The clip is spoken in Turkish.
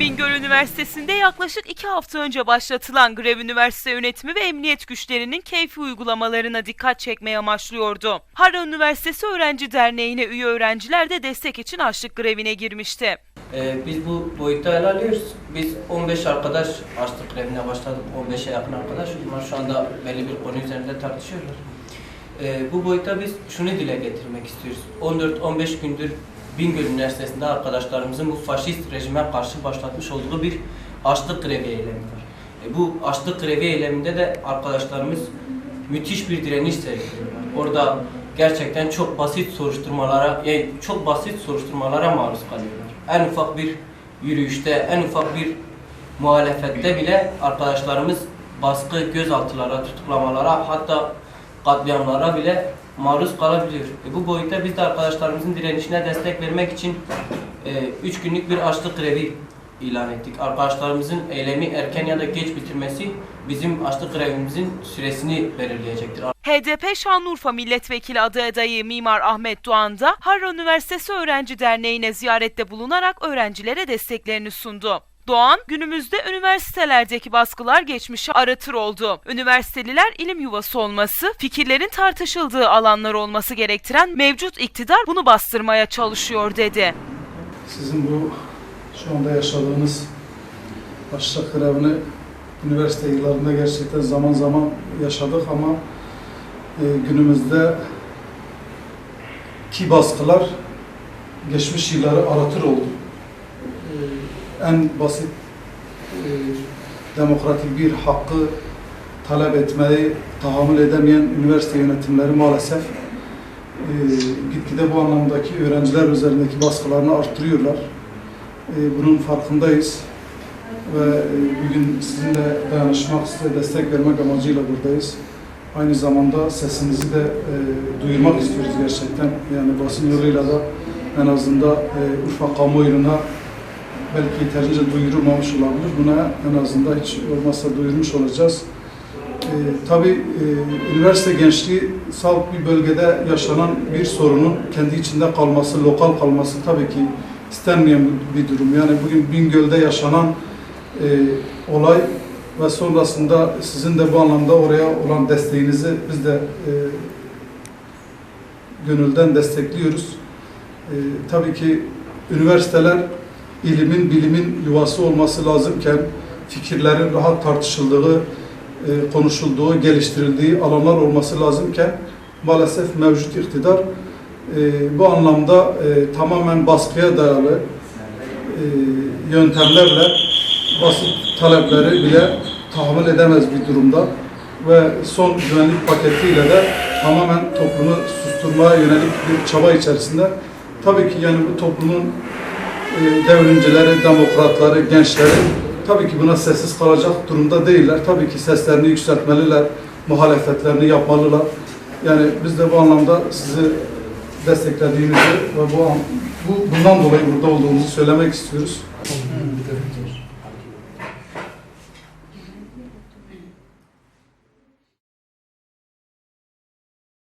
Bingöl Üniversitesi'nde yaklaşık iki hafta önce başlatılan grev üniversite yönetimi ve emniyet güçlerinin keyfi uygulamalarına dikkat çekmeye amaçlıyordu. Harran Üniversitesi Öğrenci Derneği'ne üye öğrenciler de destek için açlık grevine girmişti. Ee, biz bu boyutta ele alıyoruz. Biz 15 arkadaş açlık grevine başladık. 15'e yakın arkadaş. Bunlar şu anda belli bir konu üzerinde tartışıyorlar. Ee, bu boyutta biz şunu dile getirmek istiyoruz. 14-15 gündür Bingöl Üniversitesi'nde arkadaşlarımızın bu faşist rejime karşı başlatmış olduğu bir açlık grevi eylemi var. E, bu açlık grevi eyleminde de arkadaşlarımız müthiş bir direniş sergiliyorlar. Orada gerçekten çok basit soruşturmalara, yani çok basit soruşturmalara maruz kalıyorlar. En ufak bir yürüyüşte, en ufak bir muhalefette bile arkadaşlarımız baskı, gözaltılara, tutuklamalara, hatta katliamlara bile maruz kalabiliyor. E bu boyutta biz de arkadaşlarımızın direnişine destek vermek için 3 günlük bir açlık grevi ilan ettik. Arkadaşlarımızın eylemi erken ya da geç bitirmesi bizim açlık grevimizin süresini belirleyecektir. HDP Şanlıurfa Milletvekili adı adayı Mimar Ahmet Doğan da Harran Üniversitesi Öğrenci Derneği'ne ziyarette bulunarak öğrencilere desteklerini sundu. Doğan, günümüzde üniversitelerdeki baskılar geçmişe aratır oldu. Üniversiteliler ilim yuvası olması, fikirlerin tartışıldığı alanlar olması gerektiren mevcut iktidar bunu bastırmaya çalışıyor dedi. Sizin bu şu anda yaşadığınız açlık grevini üniversite yıllarında gerçekten zaman zaman yaşadık ama e, günümüzde ki baskılar geçmiş yılları aratır oldu. En basit e, demokratik bir hakkı talep etmeyi tahammül edemeyen üniversite yönetimleri maalesef e, gitgide bu anlamdaki öğrenciler üzerindeki baskılarını arttırıyorlar. E, bunun farkındayız ve e, bugün sizinle dayanışmak, size destek vermek amacıyla buradayız. Aynı zamanda sesinizi de e, duyurmak istiyoruz gerçekten. Yani basın yoluyla da en azından e, Urfa kamuoyuna belki yeterince duyurulmamış olabilir. Buna en azından hiç olmazsa duyurmuş olacağız. E, tabii e, üniversite gençliği salt bir bölgede yaşanan bir sorunun kendi içinde kalması, lokal kalması tabii ki istenmeyen bir durum. Yani bugün Bingöl'de yaşanan e, olay ve sonrasında sizin de bu anlamda oraya olan desteğinizi biz de e, gönülden destekliyoruz. E, tabii ki üniversiteler ilimin, bilimin yuvası olması lazımken fikirlerin rahat tartışıldığı, e, konuşulduğu, geliştirildiği alanlar olması lazımken maalesef mevcut iktidar e, bu anlamda e, tamamen baskıya dayalı yöntemlerle basit talepleri bile tahammül edemez bir durumda ve son güvenlik paketiyle de tamamen toplumu susturmaya yönelik bir çaba içerisinde. Tabii ki yani bu toplumun devrimcileri, demokratları, gençleri tabii ki buna sessiz kalacak durumda değiller. Tabii ki seslerini yükseltmeliler, muhalefetlerini yapmalılar. Yani biz de bu anlamda sizi desteklediğimizi ve bu, an- bu bundan dolayı burada olduğumuzu söylemek istiyoruz.